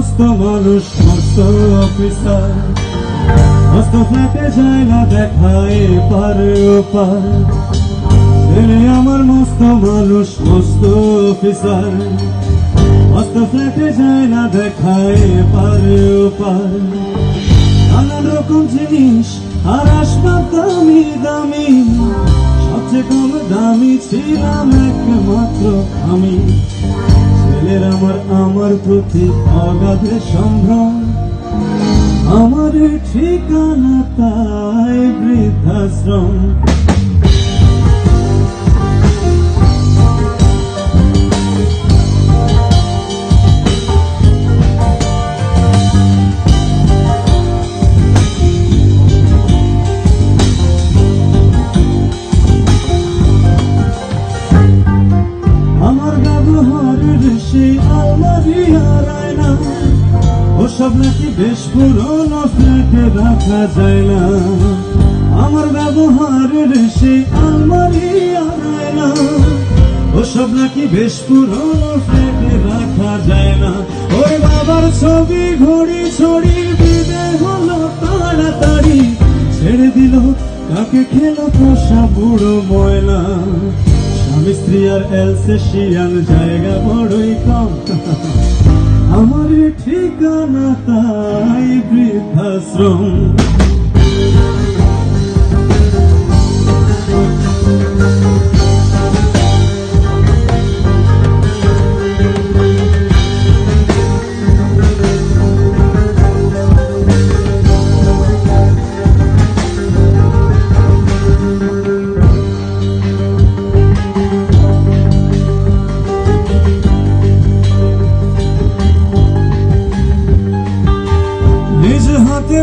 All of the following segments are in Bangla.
মস্ত মানুষ, মস্ত অফিসার। যায় না দেখায় পার ওপার ছেলে আমার মস্ত মানুষ, মস্ত অফিসার। মস্ত ফ্ল্যাটে যায় না দেখায় পার ওপার নানান রকম জিনিস, আর আসবাব দামি দামি। সবচেয়ে কম দামি ছিলাম একমাত্র আমি। ছেলের আমার আমার প্রতি অগাধে সম্ভ্রম। আমার ঠিকানা তাই বৃদ্ধাশ্রম। সেই আলমারি হারায় না। ওসব নাকি বেশ পুরনো, ফ্ল্যাটে রাখা যায় না। আমার ব্যবহারের সেই আলমারি না। ওসব নাকি বেশ পুরনো, ফ্ল্যাটে রাখা যায় না। ওই বাবার ছবি ঘড়ি ছড়ি, বিদে হলো তাড়াতাড়ি। ছেড়ে দিল, কাকে খেলো পোষা বুড়ো ময়না। স্বামী স্ত্রী আর এলসেশিয়ান জায়গা বড়ই কম। আমার ঠিকানা তাই বৃদ্ধাশ্রম।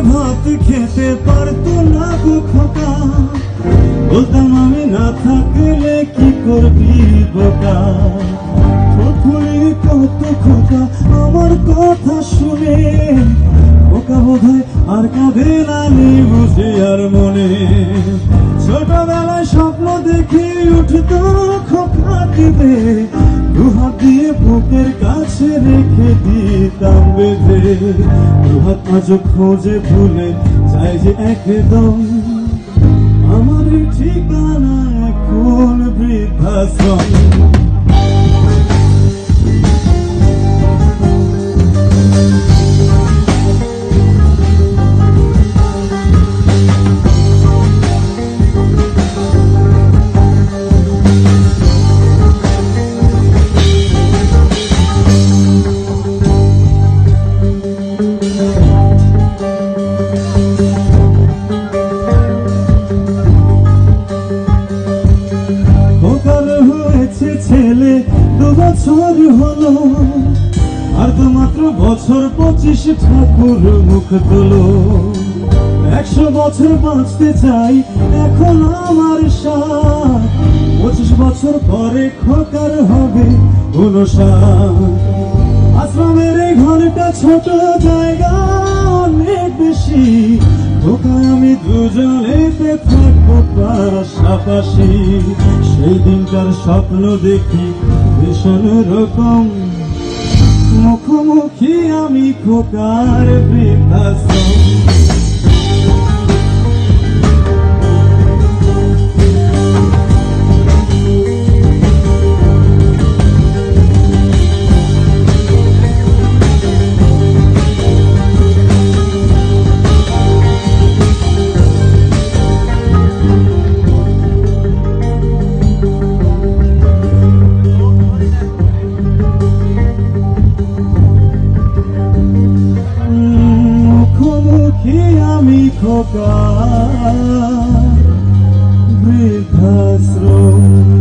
ভাত খেতে পারতো না গো খোকা। বলতাম, আমি না থাকলে কি করবি বোকা? কত খোকা আমার কথা শুনে, খোকা বোধহয় আর কাঁদে না নি বুঝে আর মনে। ছোটবেলায় স্বপ্ন দেখে উঠতো খোকা দিবে দুহাত দিয়ে বুকের কাছে রেখে দিতাম বেঁধে। দুহাত মাঝে খোঁজে ভুলে যায় যে একদম। আমার ঠিকানা এখন বৃদ্ধাশ্রম। বছর হলো। আর তো মাত্র বছর পঁচিশ ঠাকুর মুখ তোলো। একশো বছর বাঁচতে চাই এখন আমার পঁচিশ বছর পরে খোকার হবে আশ্রমের এই ঘরটা ছোট জায়গা অনেক বেশি। খোকা আমি দুজনেতে থাকব পাশাপাশি সেই দিনকার স্বপ্ন দেখি ভীষণ রকম। মুখোমুখি আমি খোকার বৃদ্ধাশ্রম। অন্ধকার বৃদ্ধাশ্রম